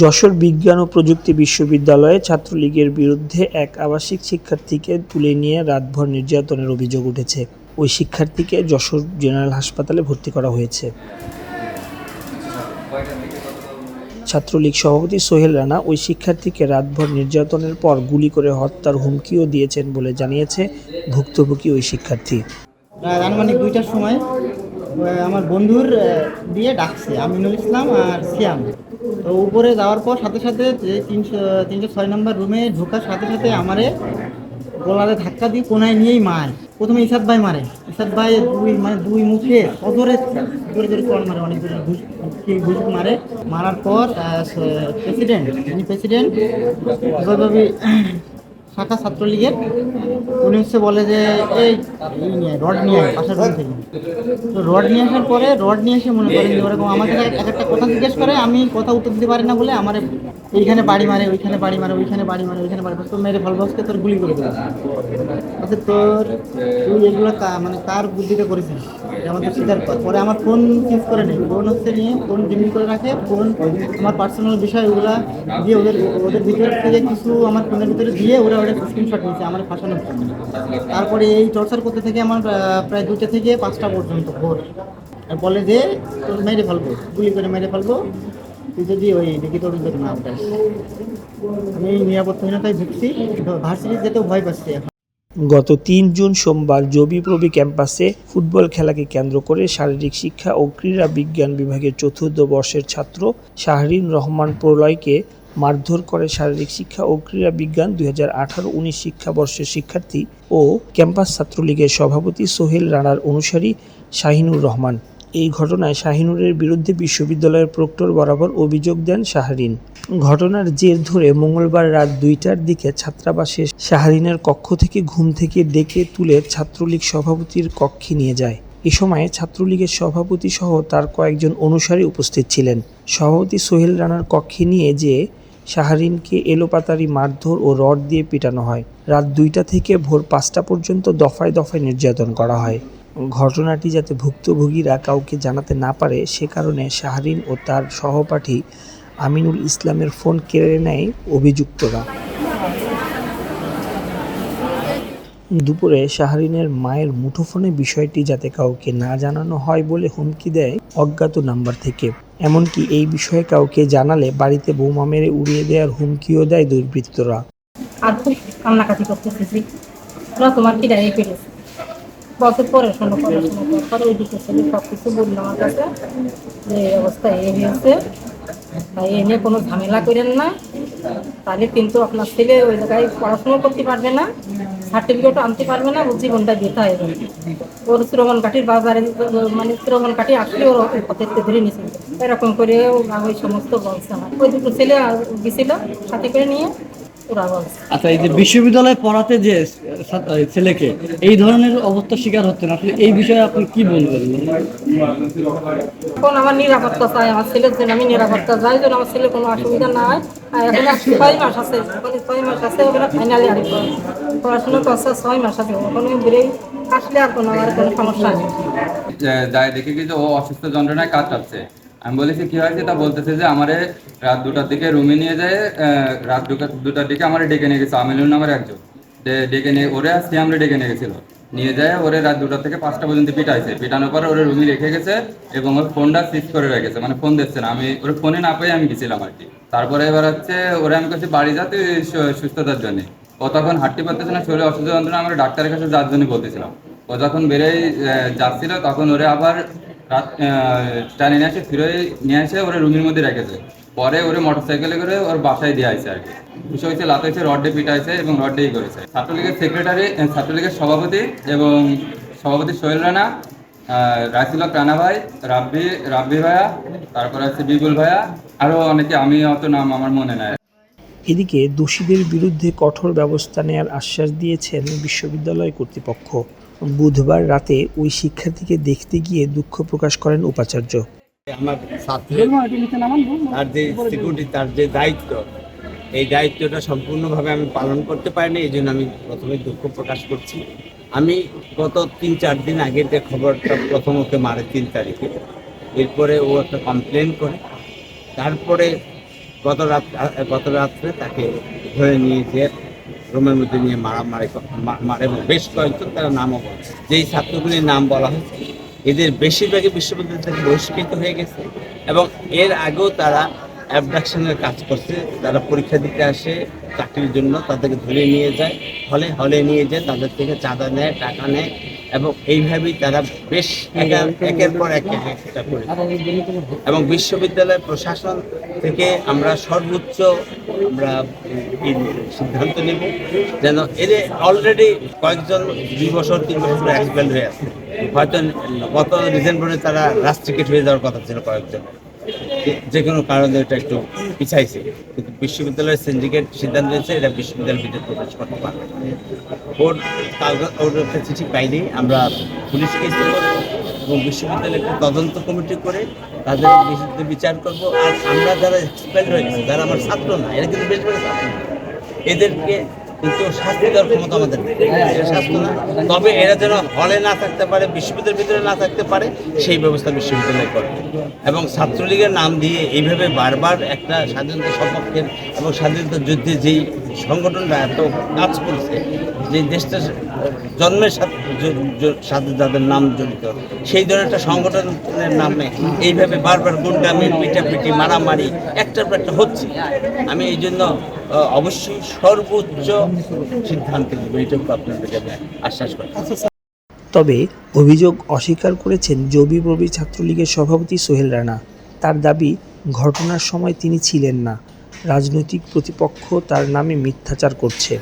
যশোর বিজ্ঞান ও প্রযুক্তি বিশ্ববিদ্যালয়ে ছাত্রলীগের বিরুদ্ধে এক আবাসিক শিক্ষার্থীকে তুলে নিয়ে রাতভর নির্যাতনের অভিযোগ উঠেছে। ওই শিক্ষার্থীকে যশোর জেনারেল হাসপাতালে ভর্তি করা হয়েছে। ছাত্রলীগ সভাপতি সোহেল রানা ওই শিক্ষার্থীকে রাতভর নির্যাতনের পর গুলি করে হত্যার হুমকিও দিয়েছেন বলে জানিয়েছে ভুক্তভোগী ওই শিক্ষার্থী। আনুমানিক দুইটার সময় আমার বন্ধুর দিয়ে ডাকছে, আমিনুল ইসলাম আর সিয়াম। তো উপরে যাওয়ার পর সাথে সাথে যে তিনশো তিনশো ছয় নম্বর রুমে ঢোকার সাথে সাথে আমারে গলারে ধাক্কা দিয়ে কোনায় নিয়েই মার। প্রথমে ইসাদ ভাই মারে। ইসাদ ভাই দুই মানে দুই মুখে অদরে জোরে জোরে কল মারে, অনেক জোরে ঘুষ মারে। মারার পর প্রেসিডেন্ট যিনি প্রেসিডেন্ট শাখা ছাত্রলীগের। উনি হচ্ছে বলে যে, এই নিয়ে রড নিয়ে পাশের রুম থেকে তো রড নিয়ে আসার পরে, রড নিয়ে এসে মনে করেন যে ওরকম আমাকে এক এক একটা কথা জিজ্ঞেস করে, আমি কথা উত্তর দিতে পারি না বলে আমার এইখানে বাড়ি মারে, ওইখানে বাড়ি মারে, ওইখানে বাড়ি মারে, ওইখানে বাড়ি মারে তো মেরে ফলবাসকে তোর গুলি করে দেবে আচ্ছা তোর তুই এগুলো মানে কার বুদ্ধিতে করেছিস? আমাদের স্বীকার কর। পরে আমার ফোন চেঞ্জ করে নেই। ফোন হচ্ছে নিয়ে ফোন জিমি করে রাখে ফোন আমার পার্সোনাল বিষয়, ওগুলা দিয়ে ওদের ওদের ভিতরে থেকে কিছু আমার ফোনের ভিতরে দিয়ে ওরা ওটা স্ক্রিনশট নিয়েছে আমার জন্য তারপরে এই টর্চার করতে থেকে আমার প্রায় দুইটা থেকে পাঁচটা পর্যন্ত ভোর আর বলে যে তোর মেরে ফেলব, গুলি করে মেরে ফেলব, তুই যদি ওই দেখি তোর যদি না উঠাস আমি নিরাপত্তাহীনতায় ভুগছি ভার্সিটি যেতেও ভয় পাচ্ছি এখন। গত তিন জুন সোমবার জবিপ্রবি ক্যাম্পাসে ফুটবল খেলাকে কেন্দ্র করে শারীরিক শিক্ষা ও ক্রীড়া বিজ্ঞান বিভাগের চতুর্থ বর্ষের ছাত্র শাহরিন রহমান প্রলয়কে মারধর করে শারীরিক শিক্ষা ও ক্রীড়া বিজ্ঞান দুই হাজার আঠারো উনিশ শিক্ষাবর্ষের শিক্ষার্থী ও ক্যাম্পাস ছাত্রলীগের সভাপতি সোহেল রানার অনুসারী শাহিনুর রহমান। এই ঘটনায় শাহিনুরের বিরুদ্ধে বিশ্ববিদ্যালয়ের প্রক্টর বরাবর অভিযোগ দেন শাহরিন। ঘটনার জের ধরে মঙ্গলবার রাত দুইটার দিকে ছাত্রাবাসে শাহরিনের কক্ষ থেকে ঘুম থেকে ডেকে তুলে ছাত্রলীগ সভাপতির কক্ষে নিয়ে যায়। এ সময় ছাত্রলীগের সভাপতি সহ তার কয়েকজন অনুসারী উপস্থিত ছিলেন। সভাপতি সোহেল রানার কক্ষে নিয়ে যে শাহরিনকে এলোপাতারি মারধর ও রড দিয়ে পিটানো হয়। রাত দুইটা থেকে ভোর পাঁচটা পর্যন্ত দফায় দফায় নির্যাতন করা হয়। ঘটনাটি যাতে ভুক্তভোগীরা কাউকে জানাতে না পারে, সে কারণে শাহরিন ও তার সহপাঠী আমিনুল ইসলামের ফোন কেড়ে নেয় অভিযুক্তরা। দুপুরে শাহরিনের মায়ের মুঠোফোনে বিষয়টি যাতে কাউকে না জানানো হয় বলে হুমকি দেয় অজ্ঞাত নাম্বার থেকে। এমনকি এই বিষয়ে কাউকে জানালে বাড়িতে বোমা মেরে উড়িয়ে দেওয়ার হুমকিও দেয় দুর্বৃত্তরা। অবস্থা কোনো ঝামেলা করেন না। তাহলে কিন্তু আপনার ছেলে ওই জায়গায় পড়াশোনা করতে পারবে না। সার্টিফিকেটও আনতে পারবে না জীবনটা দিতে হয় ওর শ্রমণ কাঠির বাজারে মানে শ্রমণ কাঠি আসলে ওর পথে ধরে নিয়েছে। এরকম করে ওই সমস্ত বলছে হয় ওই দুটো ছেলে গেছিল সাথে করে নিয়ে। আচ্ছা এই যে বিশ্ববিদ্যালয়ে পড়াতে যে ছেলেকে এই ধরনের অবস্থার শিকার হচ্ছেন। আসলে এই বিষয়ে আপনি কি বলবেন? এখন আমার নিরাপত্তা চাই আমার ছেলের জন্য আমি নিরাপত্তা চাই যেন আমার ছেলের কোনো অসুবিধা না হয়। আর এখন আর ছয় মাস আছে ওখানে ছয় মাস আছে ওখানে ফাইনালি আর পড়াশোনা করছে ছয় মাস আছে ওখানে বেড়েই আসলে আর কোনো আমার কোনো সমস্যা নেই। যে দেখে কি ও অসুস্থ যন্ত্রণায় কাতরাচ্ছে। আমি বলেছি, কি হয়েছে? তা বলতেছে যে আমারে রাত দুটার দিকে রুমে নিয়ে যায় রাত দুটা, দুটার দিকে আমার ডেকে নিয়ে গেছে, আমিনুল নামের একজন। ডেকে নিয়ে, ওরে আর সিয়ামরে ডেকে নিয়ে গেছিল। নিয়ে যায়, ওরে রাত দুটা থেকে পাঁচটা পর্যন্ত পিটাইছে। পিটানোর পর ওরে রুমে রেখে গেছে এবং ওর ফোনটা সুইচ করে রেখেছে মানে ফোন দিচ্ছে না। আমি, ওর ফোনে না পেয়ে আমি গেছিলাম আর কি। তারপরে এবার হচ্ছে, ওরে আমি কাছে বাড়ি যাতে সুস্থতার জন্য। ও তখন হাঁটতে পারতেছে না, শরীরে অসুস্থ যন্ত্রণা, আমরা ডাক্তারের কাছে যার জন্য বলতেছিলাম। ও যখন বেড়ে যাচ্ছিল, তখন ওরে আবার টানে নিয়ে আসে, ফিরে নিয়ে আসে, ওরা রুমের মধ্যে রেখেছে পরে ওরে মোটর সাইকেলে করে ওর বাসায় দিয়ে আসে আর কি। বিষয় হয়েছে লাতে হচ্ছে রডে পিটাইছে এবং রডেই করেছে। ছাত্রলীগের সেক্রেটারি ছাত্রলীগের সভাপতি এবং সভাপতি সোহেল রানা রাইসুল্লাহ রানা ভাই, রাব্বি রাব্বি ভাইয়া, তারপরে আছে বিপুল ভাইয়া আরও অনেকে, আমি অত নাম আমার মনে নাই। এদিকে দোষীদের বিরুদ্ধে কঠোর ব্যবস্থা নেওয়ার আশ্বাস দিয়েছেন বিশ্ববিদ্যালয় কর্তৃপক্ষ। বুধবার রাতে ওই শিক্ষার্থীকে দেখতে গিয়ে দুঃখ প্রকাশ করেন উপাচার্য। আমার ছাত্রের তার যে তার যে দায়িত্ব, এই দায়িত্বটা সম্পূর্ণভাবে আমি পালন করতে পারিনি, এই জন্য আমি প্রথমে দুঃখ প্রকাশ করছি। আমি গত তিন চার দিন আগে যে খবরটা প্রথম ওকে মারে তিন তারিখে, এরপরে ও একটা কমপ্লেন করে। তারপরে গত রাত, গত রাত্রে তাকে ধরে নিয়ে যে রুমের মধ্যে নিয়ে মারামারি মারে এবং বেশ কয়েকজন তারা নামও বলছে যেই ছাত্রগুলির নাম বলা হয়েছে এদের বেশিরভাগই বিশ্ববিদ্যালয় থেকে বহিষ্কৃত হয়ে গেছে এবং এর আগেও তারা অ্যাবডাকশনের কাজ করছে। তারা পরীক্ষা দিতে আসে, চাকরির জন্য তাদেরকে ধরে নিয়ে যায়, হলে হলে নিয়ে যায়, তাদের থেকে চাঁদা নেয়, টাকা নেয়। এবং এইভাবেই তারা বেশ একের- পর এক করে। এবং বিশ্ববিদ্যালয় প্রশাসন থেকে আমরা সর্বোচ্চ আমরা সিদ্ধান্ত নেব যেন এদের অলরেডি কয়েকজন দুই বছর তিন বছর এক্সপেল হয়ে আছে। হয়তো গত ডিসেম্বরে তারা রাস্ট্রিকেট হয়ে যাওয়ার কথা ছিল কয়েকজন। যে কোনো কারণে এটা একটু পিছাইছে। কিন্তু বিশ্ববিদ্যালয়ের সিন্ডিকেট সিদ্ধান্ত নিয়েছে, এটা বিশ্ববিদ্যালয়ের ভিতরে প্রবেশ করতে পারবে ওর ওর একটা চিঠি পাইনি। আমরা পুলিশকে এবং বিশ্ববিদ্যালয়ে একটা তদন্ত কমিটি করে তাদের বিরুদ্ধে বিচার করব। আর আমরা যারা এক্সপেল হয়েছে যারা আমার ছাত্র না, এরা কিন্তু বেশ ছাত্র এদেরকে কিন্তু শাস্তি দেওয়ার ক্ষমতা আমাদের শাস্তি না। তবে এরা যেন হলে না থাকতে পারে, বিশ্ববিদ্যালয়ের ভিতরে না থাকতে পারে, সেই ব্যবস্থা বিশ্ববিদ্যালয় করে এবং ছাত্রলীগের নাম দিয়ে এইভাবে বারবার একটা স্বাধীনতা সপক্ষের এবং স্বাধীনতা যুদ্ধে যেই সংগঠনটা এত কাজ করছে যে দেশটা জন্মের সাথে যাদের নাম জড়িত, সেই ধরনের একটা সংগঠনের নামে এইভাবে বারবার গুন্ডামি, পিটাপিটি, মারামারি, একটার পর একটা হচ্ছে। আমি এই জন্য অবশ্যই সর্বোচ্চ সিদ্ধান্ত নেব, এইটুকু আপনাদেরকে আশ্বাস করি। তবে অভিযোগ অস্বীকার করেছেন জবি প্রবি ছাত্রলীগের সভাপতি সোহেল রানা। তার দাবি, ঘটনার সময় তিনি ছিলেন না। রাজনৈতিক প্রতিপক্ষ তার নামে মিথ্যাচার করছে।